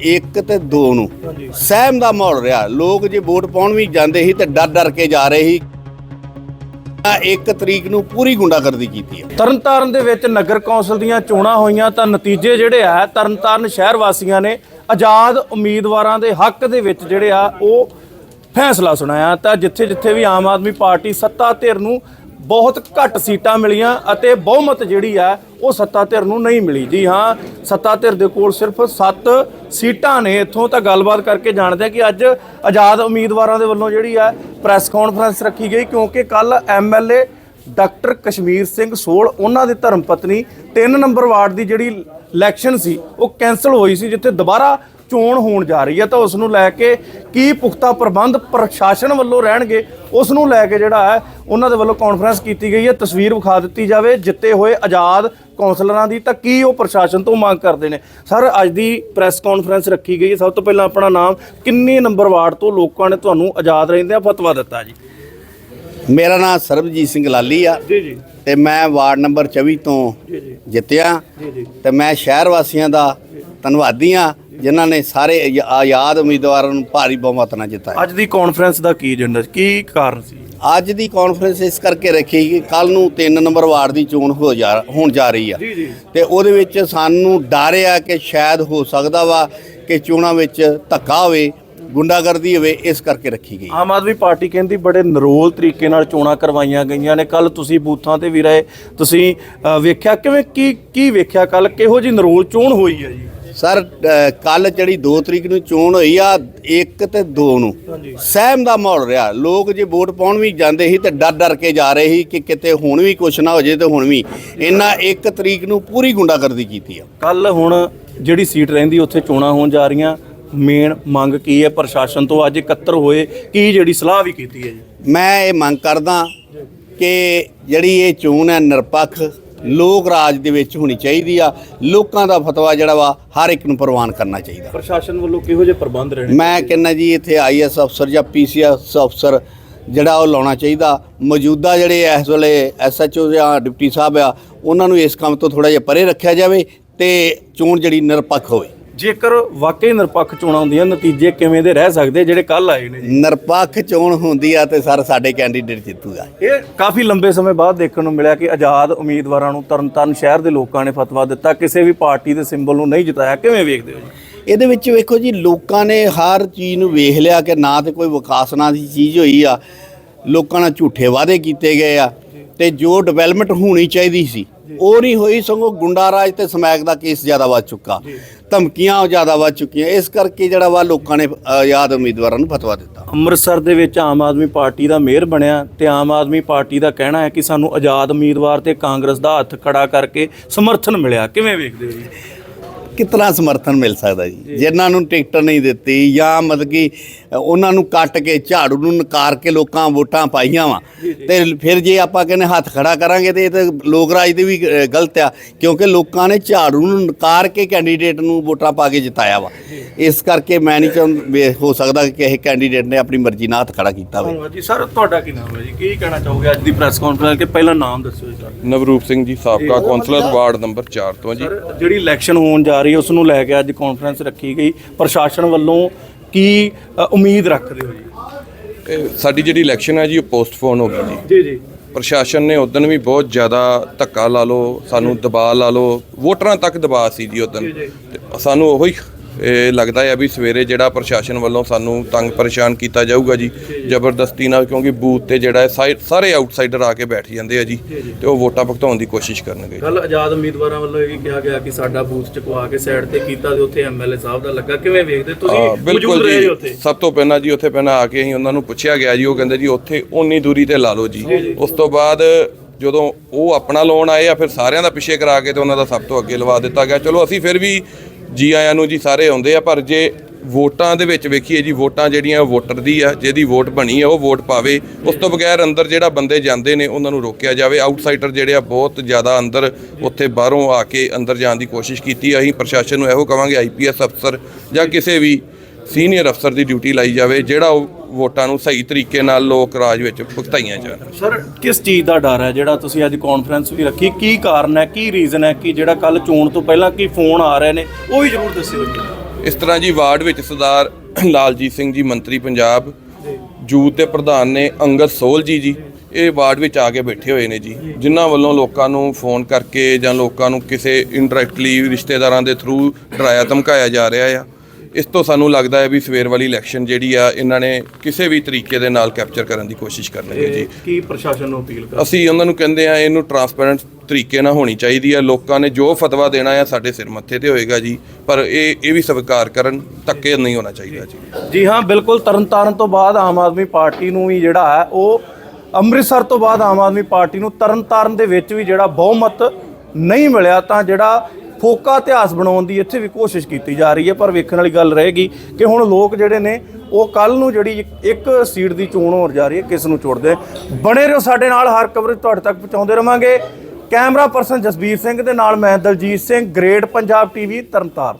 1 ਤੇ 2 ਨੂੰ। ਸਹਿਮ ਦਾ ਮਾਹੌਲ ਰਿਹਾ। ਲੋਕ ਜੇ ਵੋਟ ਪਾਉਣ ਵੀ ਜਾਂਦੇ ਸੀ ਤੇ ਡਰ ਡਰ ਕੇ ਜਾ ਰਹੇ ਸੀ। ਆ 1 ਤਰੀਕ ਨੂੰ ਪੂਰੀ ਗੁੰਡਾਗਰਦੀ ਕੀਤੀ ਹੈ। ਤਰਨਤਾਰਨ ਦੇ ਵਿੱਚ ਨਗਰ ਕੌਂਸਲ ਦੀਆਂ ਚੋਣਾਂ ਹੋਈਆਂ ਤਾਂ ਨਤੀਜੇ ਜਿਹੜੇ ਆ ਤਰਨਤਾਰਨ ਸ਼ਹਿਰ ਵਾਸੀਆਂ ਨੇ ਆਜ਼ਾਦ ਉਮੀਦਵਾਰਾਂ ਦੇ ਹੱਕ ਦੇ ਵਿੱਚ ਜਿਹੜੇ ਆ ਉਹ ਫੈਸਲਾ ਸੁਣਾਇਆ। ਤਾਂ ਜਿੱਥੇ ਜਿੱਥੇ ਵੀ ਆਮ ਆਦਮੀ ਪਾਰਟੀ ਸੱਤਾ ਧਿਰ ਨੂੰ ਬਹੁਤ ਘੱਟ ਸੀਟਾਂ ਮਿਲੀਆਂ ਅਤੇ ਬਹੁਮਤ ਜਿਹੜੀ ਆ, ਉਹ ਸੱਤਾ ਧਿਰ ਨੂੰ ਨਹੀਂ ਮਿਲੀ। ਜੀ ਹਾਂ, ਸੱਤਾ ਧਿਰ ਦੇ ਕੋਲ ਸਿਰਫ 7 ਸੀਟਾਂ ਨੇ। ਇੱਥੋਂ ਤਾਂ ਗੱਲਬਾਤ ਕਰਕੇ ਜਾਣਦੇ ਆ ਕਿ ਅੱਜ ਆਜ਼ਾਦ ਉਮੀਦਵਾਰਾਂ ਦੇ ਵੱਲੋਂ ਜਿਹੜੀ ਆ, ਪ੍ਰੈਸ ਕਾਨਫਰੰਸ ਰੱਖੀ ਗਈ, ਕਿਉਂਕਿ ਕੱਲ ਐਮਐਲਏ ਡਾਕਟਰ ਕਸ਼ਮੀਰ ਸਿੰਘ ਸੋਲ, ਉਹਨਾਂ ਦੀ ਧਰਮ ਪਤਨੀ 3 ਨੰਬਰ ਵਾਰਡ ਦੀ ਜਿਹੜੀ ਇਲੈਕਸ਼ਨ ਸੀ, ਉਹ ਕੈਨਸਲ ਹੋਈ ਸੀ, ਜਿੱਥੇ ਦੁਬਾਰਾ ਚੋਣ ਹੋਣ ਜਾ ਰਹੀ ਹੈ ਤਾਂ ਉਸ ਨੂੰ ਲੈ ਕੇ ਕੀ ਪੁਖਤਾ ਪ੍ਰਬੰਧ ਪ੍ਰਸ਼ਾਸਨ ਵੱਲੋਂ ਰਹਿਣਗੇ ਉਸ ਨੂੰ ਲੈ ਕੇ ਜਿਹੜਾ ਹੈ ਉਹਨਾਂ ਦੇ ਵੱਲੋਂ ਕਾਨਫਰੰਸ ਕੀਤੀ ਗਈ ਹੈ ਤਸਵੀਰ ਵਿਖਾ ਦਿੱਤੀ ਜਾਵੇ ਜਿੱਤੇ ਹੋਏ ਆਜ਼ਾਦ ਕੌਂਸਲਰਾਂ ਦੀ ਤਾਂ ਕੀ ਉਹ ਪ੍ਰਸ਼ਾਸਨ ਤੋਂ ਮੰਗ ਕਰਦੇ ਨੇ? ਸਰ ਅੱਜ ਦੀ ਪ੍ਰੈਸ ਕਾਨਫਰੰਸ ਰੱਖੀ ਗਈ ਹੈ ਸਭ ਤੋਂ ਪਹਿਲਾਂ ਆਪਣਾ ਨਾਮ ਕਿੰਨੇ ਨੰਬਰ ਵਾਰਡ ਤੋਂ ਲੋਕਾਂ ਨੇ ਤੁਹਾਨੂੰ ਆਜ਼ਾਦ ਰਹਿੰਦਿਆਂ ਫਤਵਾ ਦਿੱਤਾ ਜੀ। ਮੇਰਾ ਨਾਮ ਸਰਬਜੀਤ ਸਿੰਘ ਲਾਲੀ ਆ। ਜੀ ਜੀ। ਤੇ ਮੈਂ ਵਾਰਡ ਨੰਬਰ 24 ਤੋਂ ਜਿੱਤਿਆ। ਜੀ ਜੀ। ਤੇ ਮੈਂ ਸ਼ਹਿਰ ਵਾਸੀਆਂ ਦਾ ਧੰਨਵਾਦੀ ਆ। ਜਿਨ੍ਹਾਂ ਨੇ ਸਾਰੇ ਆਜ਼- ਆਜ਼ਾਦ ਉਮੀਦਵਾਰਾਂ ਨੂੰ ਭਾਰੀ ਬਹੁਮਤ ਨਾਲ ਜਿਤਾਇਆ। ਅੱਜ ਦੀ ਕਾਨਫਰੰਸ ਦਾ ਕੀ ਏਜੰਡਾ ਸੀ? ਕੀ ਕਾਰਨ ਸੀ? ਅੱਜ ਦੀ ਕਾਨਫਰੰਸ ਇਸ ਕਰਕੇ ਰੱਖੀ ਕਿ ਕੱਲ ਨੂੰ 3 ਨੰਬਰ ਵਾਰਡ ਦੀ ਚੋਣ ਹੋ ਜਾ ਹੋਣ ਜਾ ਰਹੀ ਆ। ਜੀ ਤੇ ਉਹਦੇ ਵਿੱਚ ਸਾਨੂੰ ਡਰ ਆ ਕਿ ਸ਼ਾਇਦ ਹੋ ਸਕਦਾ ਵਾ ਕਿ ਚੋਣਾਂ ਵਿੱਚ ਧੱਕਾ ਹੋਵੇ ਗੁੰਡਾਗਰਦੀ ਹੋਵੇ ਇਸ ਕਰਕੇ ਰੱਖੀ ਗਈ। ਆਮ ਆਦਮੀ ਪਾਰਟੀ ਕਹਿੰਦੀ ਬੜੇ ਨਰੋਲ ਤਰੀਕੇ ਨਾਲ ਚੋਣਾਂ ਕਰਵਾਈਆਂ ਗਈਆਂ ਨੇ। ਕੱਲ ਤੁਸੀਂ ਬੂਥਾਂ ਤੇ ਵੀ ਰਹੇ। ਤੁਸੀਂ ਅ, ਵੇਖਿਆ ਕਿਵੇਂ ਕੀ ਕੀ ਵੇਖਿਆ ਕੱਲ ਕਿਹੋ ਜੀ ਨਰੋਲ ਚੋਣ ਹੋਈ ਹੈ ਜੀ? ਸਰ ਕੱਲ ਜਿਹੜੀ 2 ਤਰੀਕ ਨੂੰ ਚੋਣ ਹੋਈ ਆ 1 ਤੇ 2 ਨੂੰ। ਸਹਿਮ ਦਾ ਮਾਹੌਲ ਰਿਹਾ। ਲੋਕ ਜੇ ਵੋਟ ਪਾਉਣ ਵੀ ਜਾਂਦੇ ਸੀ ਤੇ ਡਰ ਡਰ ਕੇ ਜਾ ਰਹੇ ਸੀ ਕਿ ਕਿਤੇ ਹੁਣ ਵੀ ਕੁਛ ਨਾ ਹੋ ਜੇ ਤੇ ਹੁਣ ਵੀ। ਇਹਨਾਂ 1 ਤਰੀਕ ਨੂੰ ਪੂਰੀ ਗੁੰਡਾਗਰਦੀ ਕੀਤੀ ਆ। ਕੱਲ ਹੁਣ ਜਿਹੜੀ ਸੀਟ ਰਹਿੰਦੀ ਉੱਥੇ ਚੋਣਾਂ ਹੋਣ ਜਾ ਰਹੀਆਂ। ਮੇਨ ਮੰਗ ਕੀ ਹੈ? ਪ੍ਰਸ਼ਾਸਨ ਤੋਂ ਅੱਜ ਇਕੱਤਰ ਹੋਏ। ਕੀ ਜਿਹੜੀ ਸਲਾਹ ਵੀ ਕੀਤੀ ਹੈ ਜੀ? ਮੈਂ ਇਹ ਮੰਗ ਕਰਦਾ ਕਿ ਜਿਹੜੀ ਇਹ ਚੋਣ ਹੈ ਨਿਰਪੱਖ ਲੋਕ ਰਾਜ ਦੇ ਵਿੱਚ ਹੋਣੀ ਚਾਹੀਦੀ ਆ। ਲੋਕਾਂ ਦਾ ਫਤਵਾ ਜਿਹੜਾ ਵਾ ਹਰ ਇੱਕ ਨੂੰ ਪ੍ਰਵਾਨ ਕਰਨਾ ਚਾਹੀਦਾ। ਪ੍ਰਸ਼ਾਸਨ ਵੱਲੋਂ ਕਿਹੋ ਜਿਹੇ ਪ੍ਰਬੰਧ ਰਹਿਣੇ ਮੈਂ ਕਹਿੰਦਾ ਜੀ ਇੱਥੇ ਆਈਐਸ ਅਫਸਰ ਜਾਂ ਪੀਸੀਐਸ ਅਫਸਰ ਜਿਹੜਾ ਉਹ ਲਾਉਣਾ ਚਾਹੀਦਾ। ਮੌਜੂਦਾ ਜਿਹੜੇ ਇਸ ਵੇਲੇ ਐਸਐਚਓ ਜਾਂ ਡਿਪਟੀ ਸਾਹਿਬ ਆ ਉਹਨਾਂ ਨੂੰ ਇਸ ਕੰਮ ਤੋਂ ਥੋੜਾ ਜਿਹਾ ਪਰੇ ਰੱਖਿਆ ਜਾਵੇ ਤੇ ਚੋਣ ਜਿਹੜੀ ਨਿਰਪੱਖ ਹੋਵੇ। ਜੇਕਰ ਵਾਕਈ ਨਿਰਪੱਖ ਚੋਣਾਂ ਹੁੰਦੀਆਂ ਨਤੀਜੇ ਕਿਵੇਂ ਦੇ ਰਹਿ ਸਕਦੇ ਜਿਹੜੇ ਕੱਲ ਆਏ ਨੇ? ਜੀ ਨਿਰਪੱਖ ਚੋਣ ਹੁੰਦੀ ਆ ਤੇ ਸਰ ਸਾਡੇ ਕੈਂਡੀਡੇਟ ਜਿੱਤੂਗਾ। ਇਹ ਕਾਫੀ ਲੰਬੇ ਸਮੇਂ ਬਾਅਦ ਦੇਖਣ ਨੂੰ ਮਿਲਿਆ ਕਿ ਆਜ਼ਾਦ ਉਮੀਦਵਾਰਾਂ ਨੂੰ ਤਰਨਤਾਰਨ ਸ਼ਹਿਰ ਦੇ ਲੋਕਾਂ ਨੇ ਫਤਵਾ ਦਿੱਤਾ ਕਿਸੇ ਵੀ ਪਾਰਟੀ ਦੇ ਸਿੰਬਲ ਨੂੰ ਨਹੀਂ ਜਿਤਾਇਆ। ਕਿਵੇਂ ਵੇਖਦੇ ਹੋ ਜੀ? ਇਹਦੇ ਵਿੱਚ ਵੇਖੋ ਜੀ ਲੋਕਾਂ ਨੇ ਹਰ ਚੀਜ਼ ਨੂੰ ਵੇਖ ਲਿਆ ਕਿ ਨਾ ਤੇ ਕੋਈ ਵਿਕਾਸ ਨਾ ਦੀ ਚੀਜ਼ ਹੋਈ ਆ। ਲੋਕਾਂ ਨਾਲ ਝੂਠੇ ਵਾਅਦੇ ਕੀਤੇ ਗਏ ਆ। ਤੇ ਜੋ ਡਿਵੈਲਪਮੈਂਟ ਹੋਣੀ ਚਾਹੀਦੀ ਸੀ ਉਹ ਨਹੀਂ ਹੋਈ ਸਗੋਂ ਗੁੰਡਾ ਰਾਜ ਤੇ ਸਮੈਕ ਦਾ ਕੇਸ ਜ਼ਿਆਦਾ ਵੱਧ ਚੁੱਕਾ। ਧਮਕੀਆਂ ਜ਼ਿਆਦਾ ਵੱਧ ਚੁੱਕੀਆਂ। ਇਸ ਕਰਕੇ ਜਿਹੜਾ ਵਾ ਲੋਕਾਂ ਨੇ ਆਜ਼ਾਦ ਉਮੀਦਵਾਰਾਂ ਨੂੰ ਫਤਵਾ ਦਿੱਤਾ। ਅੰਮ੍ਰਿਤਸਰ ਦੇ ਵਿੱਚ ਆਮ ਆਦਮੀ ਪਾਰਟੀ ਦਾ ਮੇਅਰ ਬਣਿਆ ਤੇ ਆਮ ਆਦਮੀ ਪਾਰਟੀ ਦਾ ਕਹਿਣਾ ਹੈ ਕਿ ਸਾਨੂੰ ਆਜ਼ਾਦ ਉਮੀਦਵਾਰ ਤੇ ਕਾਂਗਰਸ ਦਾ ਹੱਥ ਖੜਾ ਕਰਕੇ ਸਮਰਥਨ ਮਿਲਿਆ। ਕਿਵੇਂ ਵੇਖਦੇ ਹੋ ਜੀ? ਕਿਤਨਾ ਸਮਰਥਨ ਮਿਲ ਸਕਦਾ ਜੀ। ਜਿਨ੍ਹਾਂ ਨੂੰ ਟਿਕਟ ਨਹੀਂ ਦਿੱਤੀ ਜਾਂ ਮਤਲਬ ਕਿ ਉਹਨਾਂ ਨੂੰ ਕੱਟ ਕੇ ਝਾੜੂ ਨੂੰ ਨਕਾਰ ਕੇ ਲੋਕਾਂ ਵੋਟਾਂ ਪਾਈਆਂ ਵਾ। ਤੇ ਫਿਰ ਜੇ ਆਪਾਂ ਕਹਿੰਦੇ ਹੱਥ ਖੜਾ ਕਰਾਂਗੇ ਤੇ ਇਹ ਤਾਂ ਲੋਕ ਰਾਜ ਦੀ ਵੀ ਗਲਤ ਆ ਕਿਉਂਕਿ ਲੋਕਾਂ ਨੇ ਝਾੜੂ ਨੂੰ ਨਕਾਰ ਕੇ ਕੈਂਡੀਡੇਟ ਨੂੰ ਵੋਟਾਂ ਪਾ ਕੇ ਜਿਤਾਇਆ ਵਾ। ਇਸ ਕਰਕੇ ਮੈਂ ਨਹੀਂ ਚਾਹੁੰਦਾ ਹੋ ਸਕਦਾ ਕਿ ਕਿਸੇ ਕੈਂਡੀਡੇਟ ਨੇ ਆਪਣੀ ਮਰਜ਼ੀ ਨਾਲ ਹੱਥ ਖੜਾ ਕੀਤਾ ਹੋਵੇ। ਜੀ। ਸਰ ਤੁਹਾਡਾ ਕੀ ਨਾਮ ਹੈ ਜੀ? ਕੀ ਕਹਿਣਾ ਚਾਹੋਗੇ ਅੱਜ ਦੀ ਪ੍ਰੈਸ ਕਾਨਫਰੰਸ ਕੇ ਪਹਿਲਾਂ ਨਾਮ ਦੱਸੋ ਜੀ ਸਰ ਨਵਰੂਪ ਸਿੰਘ ਜੀ ਸਾਬਕਾ ਕੌਂਸਲਰ ਵਾਰਡ ਨੰਬਰ 4 ਤੋਂ ਜੀ। ਸਰ ਜਿਹੜੀ ਇਲੈਕਸ਼ਨ ਹੋਣ ਜਾ ਰਹੀ ਹੈ ਉਸ ਨੂੰ ਲੈ ਕੇ ਅੱਜ ਕਾਨਫਰੰਸ ਰੱਖੀ ਗਈ। ਪ੍ਰਸ਼ਾਸਨ ਵੱਲੋਂ ਕੀ ਉਮੀਦ ਰੱਖਦੇ ਹੋ ਜੀ? ਸਾਡੀ ਜਿਹੜੀ ਇਲੈਕਸ਼ਨ ਹੈ ਜੀ ਉਹ ਪੋਸਟਪੋਨ ਹੋ ਗਈ ਜੀ। ਜੀ ਜੀ। ਪ੍ਰਸ਼ਾਸਨ ਨੇ ਉਦੋਂ ਵੀ ਬਹੁਤ ਜ਼ਿਆਦਾ ਧੱਕਾ ਲਾ ਲਓ ਸਾਨੂੰ ਦਬਾਅ ਲਾ ਲਓ। ਵੋਟਰਾਂ ਤੱਕ ਦਬਾਅ ਸੀ ਜੀ ਉਦੋਂ ਸਾਨੂੰ ਉਹੀ ਇਹ ਲੱਗਦਾ ਹੈ ਵੀ ਸਵੇਰੇ ਜਿਹੜਾ ਪ੍ਰਸ਼ਾਸਨ ਵੱਲੋਂ ਸਾਨੂੰ ਤੰਗ ਪਰੇਸ਼ਾਨ ਕੀਤਾ ਜਾਊਗਾ ਜੀ ਜ਼ਬਰਦਸਤੀ ਨਾਲ ਕਿਉਂਕਿ ਬੂਥ ਤੇ ਜਿਹੜਾ ਹੈ ਸਾਰੇ ਆਊਟਸਾਈਡਰ ਆ ਕੇ ਬੈਠ ਜਾਂਦੇ ਆ ਜੀ ਤੇ ਉਹ ਵੋਟਾਂ ਭੁਗਤਾਉਣ ਦੀ ਕੋਸ਼ਿਸ਼ ਕਰਨਗੇ ਕੱਲ ਆਜ਼ਾਦ ਉਮੀਦਵਾਰਾਂ ਵੱਲੋਂ ਇਹ ਵੀ ਕਿਹਾ ਗਿਆ ਕਿ ਸਾਡਾ ਬੂਥ ਚਕਵਾ ਕੇ ਸਾਈਡ ਤੇ ਕੀਤਾ ਤੇ ਉੱਥੇ ਐਮਐਲਏ ਸਾਹਿਬ ਦਾ ਲੱਗਾ। ਕਿਵੇਂ ਵੇਖਦੇ? ਤੁਸੀਂ ਮੌਜੂਦ ਬਿਲਕੁਲ ਰਹੇ ਉੱਥੇ? ਸਭ ਤੋਂ ਪਹਿਲਾਂ ਜੀ ਉੱਥੇ ਪਹਿਲਾਂ ਆ ਕੇ ਅਸੀਂ ਉਹਨਾਂ ਨੂੰ ਪੁੱਛਿਆ ਗਿਆ ਜੀ ਉਹ ਕਹਿੰਦੇ ਜੀ ਉੱਥੇ ਓਨੀ ਦੂਰੀ ਤੇ ਲਾ ਲਓ ਜੀ। ਉਸ ਤੋਂ ਬਾਅਦ ਜਦੋਂ ਉਹ ਆਪਣਾ ਲੋਨ ਆਏ ਆ ਫਿਰ ਸਾਰਿਆਂ ਦਾ ਪਿੱਛੇ ਕਰਾ ਕੇ ਤੇ ਉਹਨਾਂ ਦਾ ਸਭ ਤੋਂ ਅੱਗੇ ਲਵਾ ਦਿੱਤਾ ਗਿਆ। ਚਲੋ ਅਸੀਂ ਫਿਰ ਵੀ ਜੀ ਆਇਆਂ ਨੂੰ ਜੀ ਸਾਰੇ ਆਉਂਦੇ ਆ, ਪਰ ਜੇ ਵੋਟਾਂ ਦੇ ਵਿੱਚ ਵੇਖੀਏ ਜੀ, ਵੋਟਾਂ ਜਿਹੜੀਆਂ ਉਹ ਵੋਟਰ ਦੀ ਆ, ਜਿਹਦੀ ਵੋਟ ਬਣੀ ਆ, ਉਹ ਵੋਟ ਪਾਵੇ, ਉਸ ਤੋਂ ਬਗੈਰ ਅੰਦਰ ਜਿਹੜਾ ਬੰਦੇ ਜਾਂਦੇ ਨੇ, ਉਹਨਾਂ ਨੂੰ ਰੋਕਿਆ ਜਾਵੇ। ਆਊਟਸਾਈਡਰ ਜਿਹੜੇ ਆ, ਬਹੁਤ ਜ਼ਿਆਦਾ ਅੰਦਰ ਉੱਥੇ ਬਾਹਰੋਂ ਆ ਕੇ ਅੰਦਰ ਜਾਣ ਦੀ ਕੋਸ਼ਿਸ਼ ਕੀਤੀ ਅਸੀਂ ਪ੍ਰਸ਼ਾਸਨ ਨੂੰ ਇਹੋ ਕਵਾਂਗੇ ਆਈਪੀਐਸ ਅਫਸਰ ਜਾਂ ਕਿਸੇ ਵੀ ਸੀਨੀਅਰ ਅਫਸਰ ਦੀ ਡਿਊਟੀ ਲਾਈ ਜਾਵੇ ਜਿਹੜਾ ਉਹ ਵੋਟਾਂ ਨੂੰ ਸਹੀ ਤਰੀਕੇ ਨਾਲ ਲੋਕ ਰਾਜ ਵਿੱਚ ਭੁਗਤਾਈਆਂ ਜਾਣ। ਸਰ ਕਿਸ ਚੀਜ਼ ਦਾ ਡਰ ਹੈ? ਜਿਹੜਾ ਤੁਸੀਂ ਅੱਜ ਕਾਨਫਰੰਸ ਵੀ ਰੱਖੀ ਕੀ ਕਾਰਨ ਹੈ ਕੀ ਰੀਜ਼ਨ ਹੈ ਕਿ ਜਿਹੜਾ ਕੱਲ ਚੋਣ ਤੋਂ ਪਹਿਲਾਂ ਕੀ ਫੋਨ ਆ ਰਹੇ ਨੇ ਉਹ ਵੀ ਜ਼ਰੂਰ ਦੱਸਿਓ ਇਸ ਤਰ੍ਹਾਂ ਜੀ ਵਾਰਡ ਵਿੱਚ ਸਰਦਾਰ ਲਾਲਜੀਤ ਸਿੰਘ ਜੀ ਮੰਤਰੀ ਪੰਜਾਬ ਜੂਥ ਦੇ ਪ੍ਰਧਾਨ ਨੇ ਅੰਗਦ ਸੋਲ ਜੀ ਜੀ ਇਹ ਵਾਰਡ ਵਿੱਚ ਆ ਕੇ ਬੈਠੇ ਹੋਏ ਨੇ ਜੀ। ਜਿਨ੍ਹਾਂ ਵੱਲੋਂ ਲੋਕਾਂ ਨੂੰ ਫੋਨ ਕਰਕੇ ਜਾਂ ਲੋਕਾਂ ਨੂੰ ਕਿਸੇ ਇਨਡਾਇਰੈਕਟਲੀ ਰਿਸ਼ਤੇਦਾਰਾਂ ਦੇ ਥਰੂ ਡਰਾਇਆ ਧਮਕਾਇਆ ਜਾ ਰਿਹਾ ਆ। ਇਸ ਤੋਂ ਸਾਨੂੰ ਲੱਗਦਾ ਹੈ ਵੀ ਸਵੇਰ ਵਾਲੀ ਇਲੈਕਸ਼ਨ ਜਿਹੜੀ ਆ ਇਹਨਾਂ ਨੇ ਕਿਸੇ ਵੀ ਤਰੀਕੇ ਦੇ ਨਾਲ ਕੈਪਚਰ ਕਰਨ ਦੀ ਕੋਸ਼ਿਸ਼ ਕਰਨੀ ਹੈ ਜੀ। ਕੀ ਪ੍ਰਸ਼ਾਸਨ ਨੂੰ ਅਪੀਲ ਕਰ ਅਸੀਂ ਉਹਨਾਂ ਨੂੰ ਕਹਿੰਦੇ ਆ ਇਹਨੂੰ ਟਰਾਂਸਪੇਰੈਂਟ ਤਰੀਕੇ ਨਾਲ ਹੋਣੀ ਚਾਹੀਦੀ ਆ ਲੋਕਾਂ ਨੇ ਜੋ ਫਤਵਾ ਦੇਣਾ ਆ ਸਾਡੇ ਸਿਰ ਮੱਥੇ ਤੇ ਹੋਏਗਾ ਜੀ। ਪਰ ਇਹ ਇਹ ਵੀ ਸਵੀਕਾਰ ਕਰਨ ਧੱਕੇ ਨਹੀਂ ਹੋਣਾ ਚਾਹੀਦਾ ਜੀ। ਜੀ ਹਾਂ ਬਿਲਕੁਲ ਤਰਨਤਾਰਨ ਤੋਂ ਬਾਅਦ ਆਮ ਆਦਮੀ ਪਾਰਟੀ ਨੂੰ ਵੀ ਜਿਹੜਾ ਹੈ ਉਹ ਅੰਮ੍ਰਿਤਸਰ ਤੋਂ ਬਾਅਦ ਆਮ ਆਦਮੀ ਪਾਰਟੀ ਨੂੰ ਤਰਨਤਾਰਨ ਦੇ ਵਿੱਚ ਵੀ ਜਿਹੜਾ ਬਹੁਮਤ ਨਹੀਂ ਮਿਲਿਆ ਤਾਂ ਜਿਹੜਾ ਫੋਕਾ ਇਤਿਹਾਸ ਬਣਾਉਣ ਦੀ ਇੱਥੇ ਵੀ ਕੋਸ਼ਿਸ਼ ਕੀਤੀ ਜਾ ਰਹੀ ਹੈ, ਪਰ ਵੇਖਣ ਵਾਲੀ ਗੱਲ ਰਹੇਗੀ ਕਿ ਹੁਣ ਲੋਕ ਜਿਹੜੇ ਨੇ, ਉਹ ਕੱਲ ਨੂੰ ਜਿਹੜੀ ਇੱਕ- ਸੀਟ ਦੀ ਚੋਣ ਹੋਣ ਜਾ ਰਹੀ ਹੈ, ਕਿਸ ਨੂੰ ਚੁਣਦੇ ਬਣੇ ਰਹੋ ਸਾਡੇ ਨਾਲ, ਹਰ ਕਵਰੇਜ ਤੁਹਾਡੇ ਤੱਕ ਪਹੁੰਚਾਉਂਦੇ ਰਵਾਂਗੇ। ਕੈਮਰਾ ਪਰਸਨ ਜਸਬੀਰ ਸਿੰਘ ਦੇ ਨਾਲ ਮੈਂ ਦਲਜੀਤ ਸਿੰਘ, ਗ੍ਰੇਟ ਪੰਜਾਬ ਟੀਵੀ, ਤਰਨਤਾਰਨ।